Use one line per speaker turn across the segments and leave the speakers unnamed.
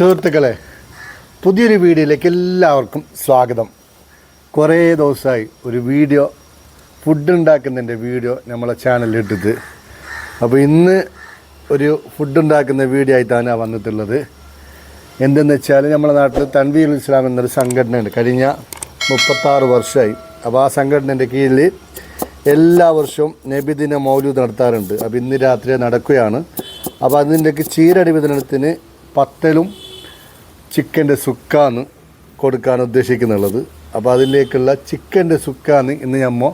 സുഹൃത്തുക്കളെ പുതിയൊരു വീഡിയോയിലേക്ക് എല്ലാവർക്കും സ്വാഗതം. കുറേ ദിവസമായി ഒരു വീഡിയോ ഫുഡ് ഉണ്ടാക്കുന്നതിന്റെ വീഡിയോ നമ്മളെ ചാനലിൽ ഇട്ടിട്ട് അപ്പോൾ ഇന്ന് ഒരു ഫുഡ് ഉണ്ടാക്കുന്ന വീഡിയോ ആയിട്ടാണ് വന്നിട്ടുള്ളത്. എന്തെന്ന് വെച്ചാൽ നമ്മുടെ നാട്ടിൽ തൻവീർ ഇസ്ലാം എന്നൊരു സംഘടനയുണ്ട്. കഴിഞ്ഞ മുപ്പത്താറ് വർഷമായി. അപ്പോൾ ആ സംഘടനയുടെ കീഴിൽ എല്ലാ വർഷവും നബിദിന മൗലൂദ് നടത്താറുണ്ട്. അപ്പോൾ ഇന്ന് രാത്രി നടക്കുകയാണ്. അപ്പോൾ അതിന്റെയൊക്കെ ചീരടി വിതരണത്തിന് പത്തലും ചിക്കന്റെ സുക്കാന്ന് കൊടുക്കാൻ ഉദ്ദേശിക്കുന്നുള്ളത്. അപ്പോൾ അതിലേക്കുള്ള ചിക്കന്റെ സുക്കാന്ന് ഇന്ന് നമ്മൾ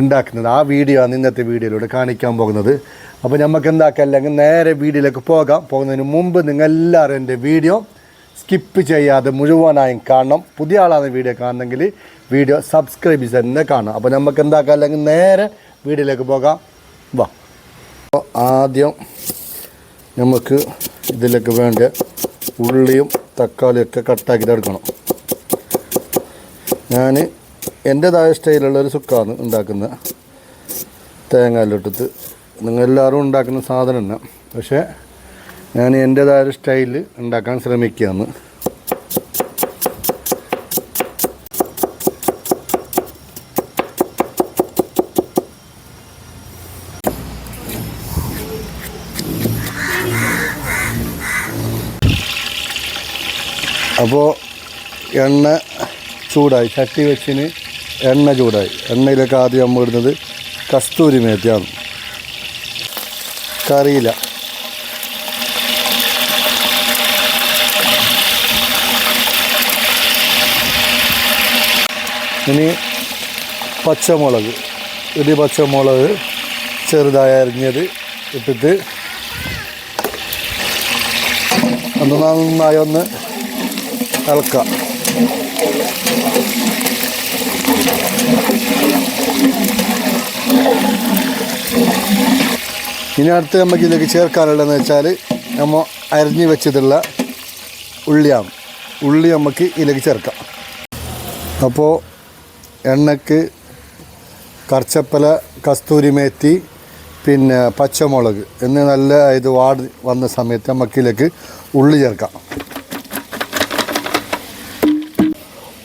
ഉണ്ടാക്കുന്നത് ആ വീഡിയോ ആണ് ഇന്നത്തെ വീഡിയോയിലൂടെ കാണിക്കാൻ പോകുന്നത്. അപ്പോൾ നമുക്ക് എന്താക്കാം? അല്ലെങ്കിൽ നേരെ വീഡിയോയിലേക്ക് പോകാം. പോകുന്നതിന് മുമ്പ് നിങ്ങൾ എല്ലാവരും എന്റെ വീഡിയോ സ്കിപ്പ് ചെയ്യാതെ മുഴുവനായും കാണണം. പുതിയ ആളാണ് വീഡിയോ കാണണമെങ്കിൽ വീഡിയോ സബ്സ്ക്രൈബ് ചെയ്ത് തന്നെ കാണാം അപ്പോൾ നമുക്ക് എന്താക്കാം? അല്ലെങ്കിൽ നേരെ വീഡിയോയിലേക്ക് പോകാം. വാ. അപ്പോൾ ആദ്യം നമുക്ക് ഇതിലേക്ക് വേണ്ട ഉള്ളിയും തക്കാളിയൊക്കെ കട്ടാക്കിയിട്ട് എടുക്കണം. ഞാൻ എന്റെതായ സ്റ്റൈലുള്ള ഒരു സുക്കാണ് ഉണ്ടാക്കുന്നത്. തേങ്ങയിലിട്ടിട്ട്. നിങ്ങൾ എല്ലാവരും ഉണ്ടാക്കുന്ന സാധനം തന്നെ പക്ഷേ ഞാൻ എന്റെതായ ഒരു സ്റ്റൈലിൽ ഉണ്ടാക്കാൻ ശ്രമിക്കുകയാണ്. അപ്പോൾ എണ്ണ ചൂടായി ചട്ടി വെച്ചിന് എണ്ണ ചൂടായി. എണ്ണയിലേക്ക് ആദ്യം നമ്മൾ ഇടുന്നത് കസ്തൂരി മേത്തിയാണ്. കറിയില. ഇനി പച്ചമുളക്. ഇടി പച്ചമുളക് ചെറുതായി അരിഞ്ഞത് ഇട്ടിട്ട് ഒന്ന് നന്നായി ഒന്ന് ഇളക്കാം ഇനി അടുത്ത് നമുക്ക് ഇതിലേക്ക് ചേർക്കാനുള്ളതെന്ന് വെച്ചാൽ നമ്മൾ അരിഞ്ഞ് വെച്ചതുള്ള ഉള്ളിയാണ്. ഉള്ളി നമുക്ക് ഇതിലേക്ക് ചേർക്കാം. അപ്പോൾ എണ്ണക്ക് കർച്ചപ്പല കസ്തൂരി മേത്തി പിന്നെ പച്ചമുളക് എന്ന് നല്ല ഇത് വാടി വന്ന സമയത്ത് നമുക്കിലേക്ക് ഉള്ളി ചേർക്കാം.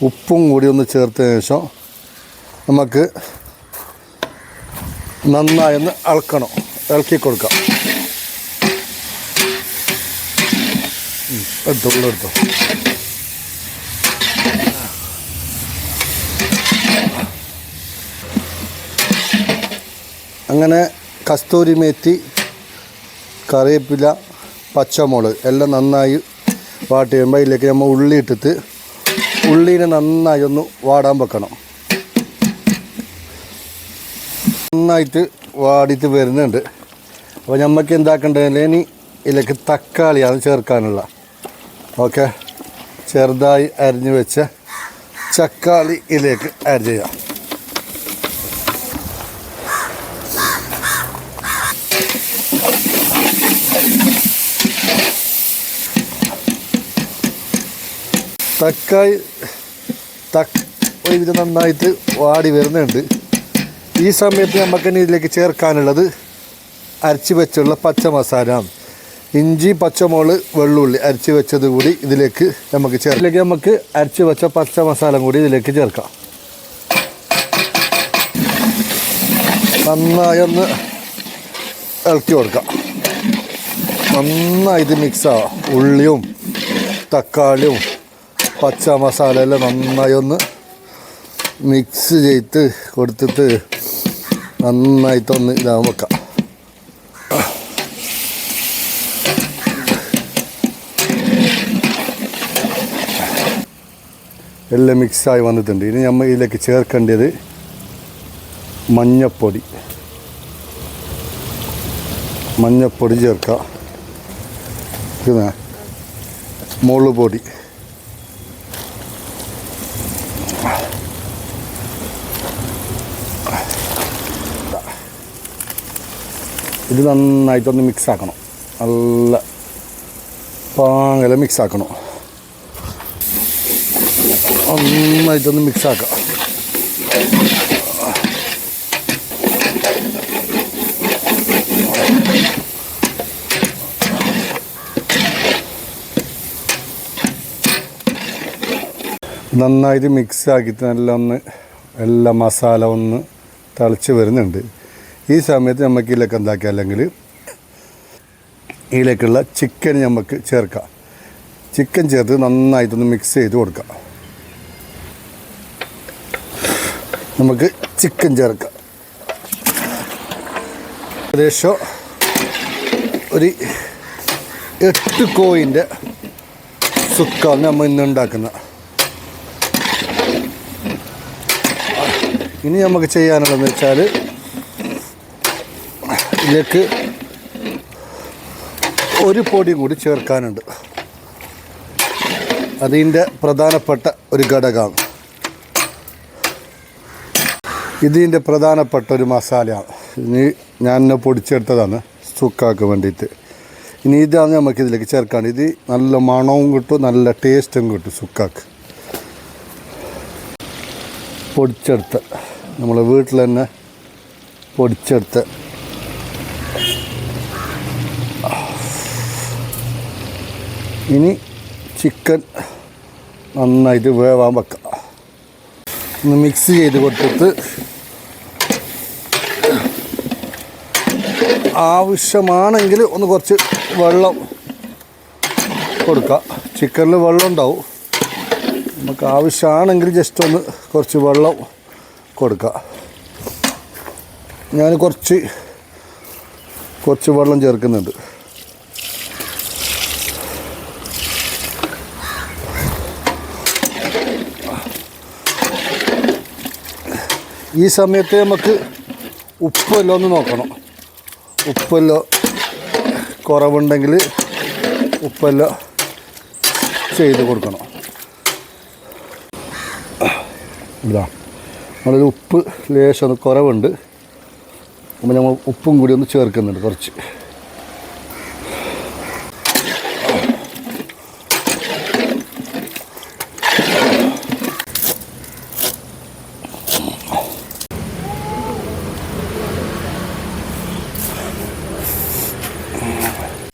ഉപ്പും കൂടി ഒന്ന് ചേർത്തതിന് ശേഷം നമുക്ക് നന്നായി ഒന്ന് ഇളക്കണം. ഇളക്കി കൊടുക്കാം എടുത്തോ അങ്ങനെ കസ്തൂരി മേത്തി കറിവേപ്പില പച്ചമുളക് എല്ലാം നന്നായി വാട്ടി കഴിയുമ്പോൾ അതിലേക്ക് നമ്മൾ ഉള്ളി ഇട്ടിട്ട് ഉള്ളീനെ നന്നായി ഒന്ന് വാടാൻ വെക്കണം. നന്നായിട്ട് വാടിയിട്ട് വരുന്നുണ്ട്. അപ്പോൾ നമുക്ക് എന്താക്കേണ്ടത് ഇനി ഇതിലേക്ക് തക്കാളിയാണ് ചേർക്കാനുള്ള. ഓക്കെ? ചെറുതായി അരിഞ്ഞു വെച്ച ചക്കാളി ഇതിലേക്ക് ആഡ് ചെയ്യാം. തക്കാളി തക്ക് ഒരുവിധം നന്നായിട്ട് വാടി വരുന്നുണ്ട്. ഈ സമയത്ത് നമുക്ക് ഇനി ഇതിലേക്ക് ചേർക്കാനുള്ളത് അരച്ച് വെച്ചുള്ള പച്ച മസാല ഇഞ്ചി പച്ചമുളക് വെള്ളുള്ളി അരച്ച് വെച്ചത് കൂടി ഇതിലേക്ക് നമുക്ക് ചേർക്കാം. ഇതിലേക്ക് നമുക്ക് അരച്ച് വെച്ച പച്ച മസാല കൂടി ഇതിലേക്ക് ചേർക്കാം. നന്നായി ഒന്ന് ഇളക്കി കൊടുക്കാം. നന്നായി ഇത് മിക്സാവാം ഉള്ളിയും തക്കാളിയും പച്ച മസാല എല്ലാം നന്നായി ഒന്ന് മിക്സ് ചെയ്ത് കൊടുത്തിട്ട് നന്നായിട്ടൊന്ന് ഇതാ വെക്കാം. എല്ലാം മിക്സായി വന്നിട്ടുണ്ട്. ഇനി നമ്മൾ ഇതിലേക്ക് ചേർക്കേണ്ടത് മഞ്ഞപ്പൊടി. മഞ്ഞപ്പൊടി ചേർക്കാം. പിന്നെ മുളക് ഇത് നന്നായിട്ടൊന്ന് മിക്സ് ആക്കണം നല്ല പാങ്ങല മിക്സ് ആക്കണം നന്നായിട്ടൊന്ന് മിക്സ് ആക്കാം നന്നായിട്ട് മിക്സ് ആക്കിയിട്ട് നല്ല ഒന്ന് എല്ലാ മസാല ഒന്ന് തിളച്ച് വരുന്നുണ്ട്. ഈ സമയത്ത് നമുക്ക് ഇതിലേക്ക് എന്താക്കുക അല്ലെങ്കിൽ ഇതിലേക്കുള്ള ചിക്കൻ നമുക്ക് ചേർക്കാം. ചിക്കൻ ചേർത്ത് നന്നായിട്ടൊന്ന് മിക്സ് ചെയ്ത് കൊടുക്കാം. നമുക്ക് ചിക്കൻ ചേർക്കാം. ഏകദേശം ഒരു എട്ട് കോയിന്റെ സുക്കാണ് നമ്മൾ ഇന്ന് ഉണ്ടാക്കുന്നത്. ഇനി നമുക്ക് ചെയ്യാനുള്ളതെന്ന് വെച്ചാൽ ഇതിലേക്ക് ഒരു പൊടി കൂടി ചേർക്കാനുണ്ട്. അതിന്റെ പ്രധാനപ്പെട്ട ഒരു ഘടകമാണ് ഇതിന്റെ പ്രധാനപ്പെട്ട ഒരു മസാലയാണ്. ഇനി ഞാൻ എന്നെ പൊടിച്ചെടുത്തതാണ് സുക്കാക്ക് വേണ്ടിയിട്ട്. ഇനി ഇതാണ് നമുക്ക് ഇതിലേക്ക് ചേർക്കാൻ. ഇത് നല്ല മണവും കിട്ടും നല്ല ടേസ്റ്റും കിട്ടും സുക്കാക്ക്. പൊടിച്ചെടുത്ത. നമ്മളെ വീട്ടിൽ തന്നെ പൊടിച്ചെടുത്ത ഇനി ചിക്കൻ നന്നായിട്ട് വേവാൻ വെക്കാം. ഒന്ന് മിക്സ് ചെയ്ത് കൊടുത്തിട്ട് ആവശ്യമാണെങ്കിൽ ഒന്ന് കുറച്ച് വെള്ളം കൊടുക്കുക ചിക്കനിൽ വെള്ളം ഉണ്ടാവും. നമുക്ക് ആവശ്യമാണെങ്കിൽ ജസ്റ്റ് ഒന്ന് കുറച്ച് വെള്ളം കൊടുക്കുക ഞാൻ കുറച്ച് കുറച്ച് വെള്ളം ചേർക്കുന്നുണ്ട്. ഈ സമയത്ത് നമുക്ക് ഉപ്പല്ലോ ഒന്ന് നോക്കണം. ഉപ്പല്ലോ കുറവുണ്ടെങ്കിൽ ഉപ്പല്ലോ ചെയ്ത് കൊടുക്കണം. ഇതാ നമ്മളൊരു ഉപ്പ് ലേശം കുറവുണ്ട്. അപ്പം നമ്മൾ ഉപ്പും കൂടി ഒന്ന് ചേർക്കുന്നുണ്ട് കുറച്ച്.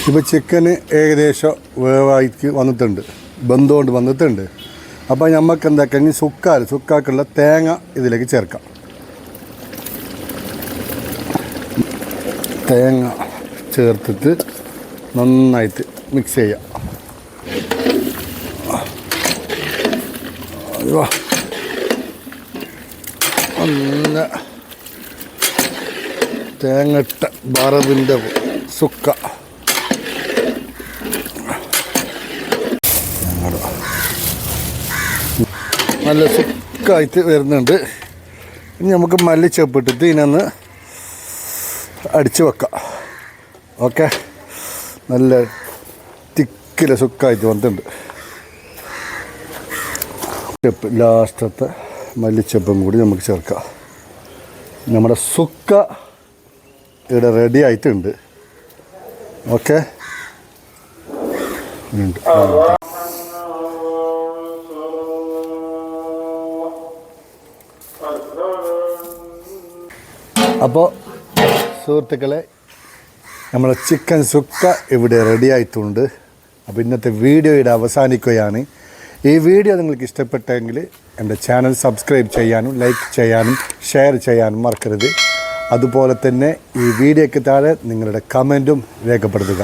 ഇപ്പോൾ ചിക്കന് ഏകദേശം വേവായിക്ക് വന്നിട്ടുണ്ട്. ബന്ധുകൊണ്ട് വന്നിട്ടുണ്ട്. അപ്പോൾ നമുക്ക് എന്താക്കി? സുക്കാൽ സുക്കാക്കുള്ള തേങ്ങ ഇതിലേക്ക് ചേർക്കാം. തേങ്ങ ചേർത്തിട്ട് നന്നായിട്ട് മിക്സ് ചെയ്യാം. അയ്യോ. തേങ്ങ തേങ്ങട്ട വറവിന്റെ സുക്ക. നല്ല സുക്കായിട്ട് വരുന്നുണ്ട്. ഇനി നമുക്ക് മല്ലിച്ചപ്പിട്ടിട്ട് ഇതിനൊന്ന് അടിച്ചു വെക്കാം. ഓക്കെ? നല്ല തിക്കില സുക്കായിട്ട് വന്നിട്ടുണ്ട്. ചെപ്പ് ലാസ്റ്റത്തെ മല്ലിച്ചപ്പും കൂടി നമുക്ക് ചേർക്കാം. നമ്മുടെ സുക്ക ഇവിടെ റെഡി ആയിട്ടുണ്ട്. ഓക്കെ? ഉണ്ട് അപ്പോൾ സുഹൃത്തുക്കളെ നമ്മളെ ചിക്കൻ സുക്ക ഇവിടെ റെഡി ആയിട്ടുണ്ട്. അപ്പോൾ ഇന്നത്തെ വീഡിയോ ഇവിടെ അവസാനിക്കുകയാണ്. ഈ വീഡിയോ നിങ്ങൾക്ക് ഇഷ്ടപ്പെട്ടെങ്കിൽ എന്റെ ചാനൽ സബ്സ്ക്രൈബ് ചെയ്യാനും ലൈക്ക് ചെയ്യാനും ഷെയർ ചെയ്യാനും മറക്കരുത്. അതുപോലെ തന്നെ ഈ വീഡിയോയ്ക്ക് താഴെ നിങ്ങളുടെ കമന്റും രേഖപ്പെടുത്തുക.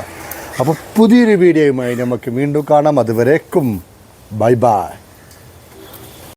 അപ്പോൾ പുതിയൊരു വീഡിയോയുമായി നമുക്ക് വീണ്ടും കാണാം. അതുവരേക്കും ബൈ ബൈ